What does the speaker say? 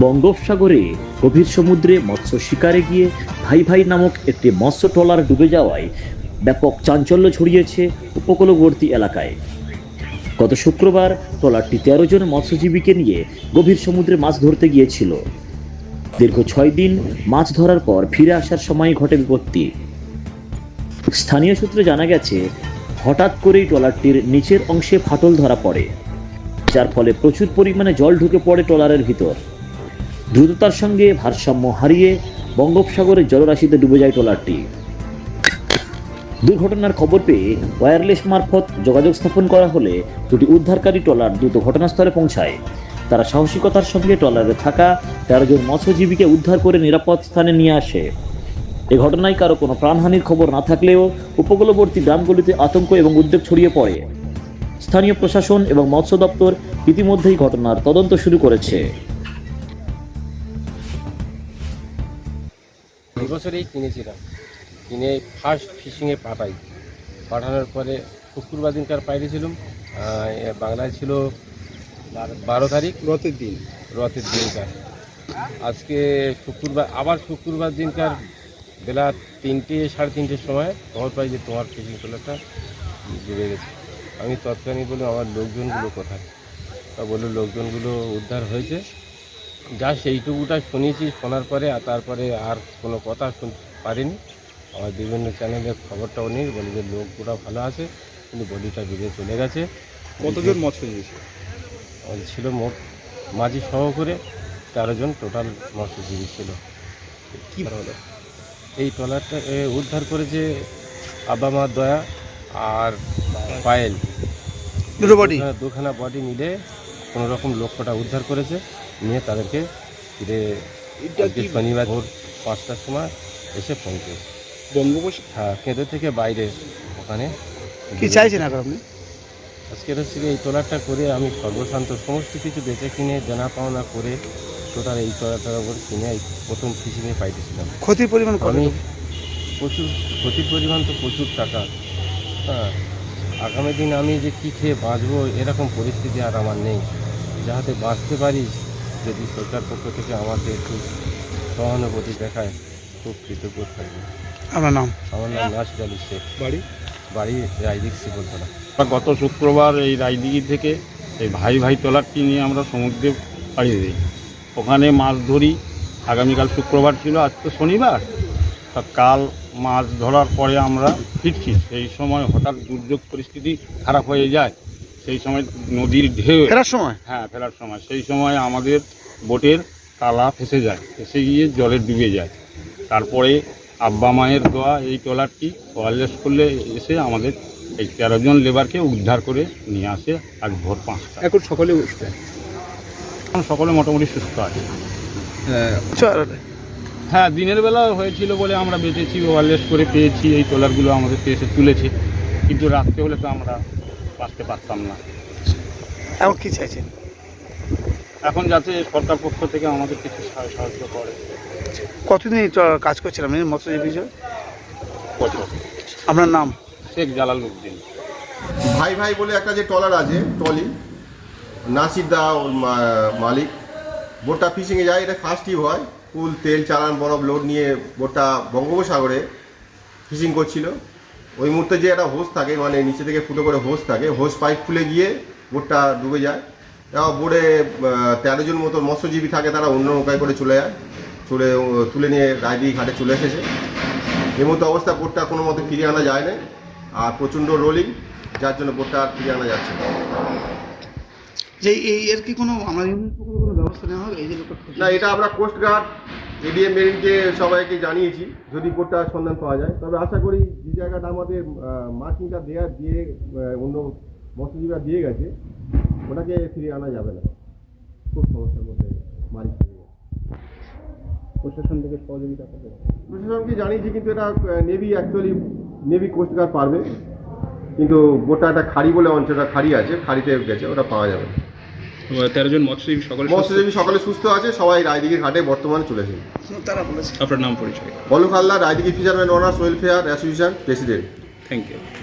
বঙ্গোপসাগরে গভীর সমুদ্রে মৎস্য শিকারে গিয়ে ভাই ভাই নামক একটি মৎস্য ট্রলার ডুবে যাওয়ায় ব্যাপক চাঞ্চল্য ছড়িয়েছে উপকূলবর্তী এলাকায়। গত শুক্রবার ট্রলারটি তেরো জন মৎস্যজীবীকে নিয়ে গভীর সমুদ্রে মাছ ধরতে গিয়েছিল। দীর্ঘ ছয় দিন মাছ ধরার পর ফিরে আসার সময় ঘটে বিপত্তি। স্থানীয় সূত্রে জানা গেছে, হঠাৎ করেই ট্রলারটির নিচের অংশে ফাটল ধরা পড়ে, যার ফলে প্রচুর পরিমাণে জল ঢুকে পড়ে ট্রলারের ভিতর। দ্রুততার সঙ্গে ভারসাম্য হারিয়ে বঙ্গোপসাগরের জলরাশিতে ডুবে যায় ট্রলারটি। দুর্ঘটনার খবর পেয়ে ওয়্যারলেস মারফত যোগাযোগ স্থাপন করা হলে দুটি উদ্ধারকারী ট্রলার দ্রুত ঘটনাস্থলে পৌঁছায়। তারা সাহসিকতার সঙ্গে ট্রলারে থাকা তেরো জন মৎস্যজীবীকে উদ্ধার করে নিরাপদ স্থানে নিয়ে আসে। এ ঘটনায় কারও কোনো প্রাণহানির খবর না থাকলেও উপকূলবর্তী গ্রামগুলিতে আতঙ্ক এবং উদ্বেগ ছড়িয়ে পড়ে। স্থানীয় প্রশাসন এবং মৎস্য দপ্তর ইতিমধ্যেই ঘটনার তদন্ত শুরু করেছে। বছরেই কিনেছিলাম। কিনে ফার্স্ট ফিশিংয়ে পাঠাই। পাঠানোর পরে শুক্রবার দিনকার পাঠিয়েছিলাম আহ, বাংলায় ছিল বারো তারিখ। রথের দিন। রথের দিনকার আজকে শুক্রবার আবার শুক্রবার দিনকার বেলা তিনটে সাড়ে তিনটের সময় খবর পাই যে তোমার ফিশিং ট্রলারটা ডুবে গেছে। আমি তৎক্ষণাৎ বলি আমার লোকজনগুলো কোথায়? তা বলল লোকজনগুলো উদ্ধার হয়েছে। যা সেইটুকুটা শুনেছি শোনার পরে আর তারপরে আর কোনো কথা শুনতে পারিনি। আমার বিভিন্ন চ্যানেলে খবরটাও নেই বলি যে লোকগুলো ভালো আছে কিন্তু বডিটা ডুবে চলে গেছে। কতজন মৎস্যজীবী? আমাদের ছিল মোট মাঝি সহ করে তেরো জন টোটাল মৎস্যজীবী ছিল। কি হলো এই ট্রলারটা উদ্ধার করেছে আব্বা মা দয়া আর পায়েল। দুটো বডি দুখানা- দুখানা বডি মিলে কোনো রকম লক্ষ্যটা উদ্ধার করেছে নিয়ে তাদেরকে ফিরে শনিবার ভোর পাঁচটার সময় এসে পৌঁছে বঙ্গোপসাগর হ্যাঁ কেঁদো থেকে বাইরে ওখানে কি চাইছেন এখন আপনি? আজকের হচ্ছে এই ট্রলারটা করে আমি সর্বশান্ত সমস্ত কিছু বেচে কিনে জানা পাওনা করে টোটাল এই ট্রলারটার ওপর কিনে প্রথম ফিশিংয়ে পাইতেছিলাম। ক্ষতির পরিমাণ আমি প্রচুর ক্ষতির পরিমাণ তো প্রচুর টাকা। হ্যাঁ আগামী দিন আমি যে কী খেয়ে বাঁচবো এরকম পরিস্থিতি আর আমার নেই। যাহাতে বাঁচতে পারি যদি সরকার পক্ষ থেকে আমাকে একটু সহানুভূতি দেখায় খুব কৃতজ্ঞ থাকবে। আপনার নাম? আমার নাম নাসির আলী শেখ। বাড়ি? বাড়ি রাইদিক শিবলতলা। গত শুক্রবার এই রায়দিঘি থেকে এই ভাই ভাই ট্রলারটি নিয়ে আমরা সমুদ্রে পাড়ি দিই। ওখানে মাছ ধরি। আগামীকাল শুক্রবার ছিল আজ তো শনিবার। তা কাল মাছ ধরার পরে আমরা ফিরছি। সেই সময় হঠাৎ দুর্যোগ পরিস্থিতি খারাপ হয়ে যায়। সেই সময় নদীর ঢেউ। ফেরার সময়? হ্যাঁ ফেরার সময়। সেই সময় আমাদের বোটের তালা ফেসে যায়। ফেসে গিয়ে জলে ডুবে যায়। তারপরে আব্বা মায়ের দোয়া এই ট্রলারটি ওয়ারলেস করলে এসে আমাদের এই তেরো জন লেবারকে উদ্ধার করে নিয়ে আসে আজ ভোর পাঁচটা। এখন সকলে উঠতে এখন সকলে মোটামুটি সুস্থ আছে। হ্যাঁ দিনের বেলা হয়েছিল বলে আমরা বেঁচেছি ওয়ারলেস করে পেয়েছি এই ট্রলারগুলো আমাদের এসে তুলেছে। কিন্তু রাত্রে হলে তো আমরা বাঁচতে পারতাম না। এখন কি চাইছেন? এখন যাতে সরকার পক্ষ থেকে আমাদের কিছু সাহায্য সাহায্য করে। কতদিন কাজ করছিলাম? মৎস্যজীবী হিসেবে? আপনার নাম? শেখ জালাল উদ্দিন। ভাই ভাই বলে একটা যে ট্রলার আছে ট্রলি নাসির দা মালিক। বোটটা ফিশিংয়ে যায় এটা ফার্স্ট টিপ হয়। ফুল তেল, চালান, বরফ, লোড নিয়ে বোটটা বঙ্গোপসাগরে ফিশিং করছিল। ওই মুহূর্তে যে একটা হোস থাকে মানে নিচে থেকে ফুটো করে হোস থাকে হোস পাইপ খুলে গিয়ে বোটটা ডুবে যায়। বোর্ডে তেরো জন মতো মৎস্যজীবী থাকে, তারা অন্য নৌকায় করে চলে যায়। চলে তুলে নিয়ে রায়দি ঘাটে চলে এসেছে। এই মতো অবস্থা বোটটা কোনো মতে ফিরিয়ে আনা যায় না আর প্রচণ্ড রোলিং যার জন্য বোটটা আর ফিরিয়ে আনা যাচ্ছে না। যে এই, এর কি কোনো আমার ব্যবস্থা নেওয়া হবে এই যে না এটা আমরা কোস্টগার্ড এডিএম মেরিনকে সবাইকে জানিয়েছি যদি বোটটা সন্ধান পাওয়া যায়। তবে আশা করি যে জায়গাটা আমাদের মার্কিংটা দেওয়া দিয়ে অন্য মৎস্যজীবীরা দিয়ে গেছে ওটাকে ফিরিয়ে আনা যাবে না। খুব সমস্যার মধ্যে মালিক প্রশাসন থেকে সহযোগিতা করবে প্রশাসনকে জানিয়েছি কিন্তু এটা নেভি অ্যাকচুয়ালি নেভি কোস্টগার্ড পারবে। কিন্তু গোটা একটা খাড়ি বলে অঞ্চলটা খাড়ি আছে খাড়িতে গেছে ওটা পাওয়া যাবে না। তেরো জন মৎস্যজীবী সকলে সুস্থ? মৎস্যজীবী সকলে সুস্থ আছে সবাই রায়দিঘির ঘাটে বর্তমানে চলেছে তারা বলেছে। আপনার নাম পরিচয়? বলুক আল্লাহ Raidighi fisherman owners welfare association president thank you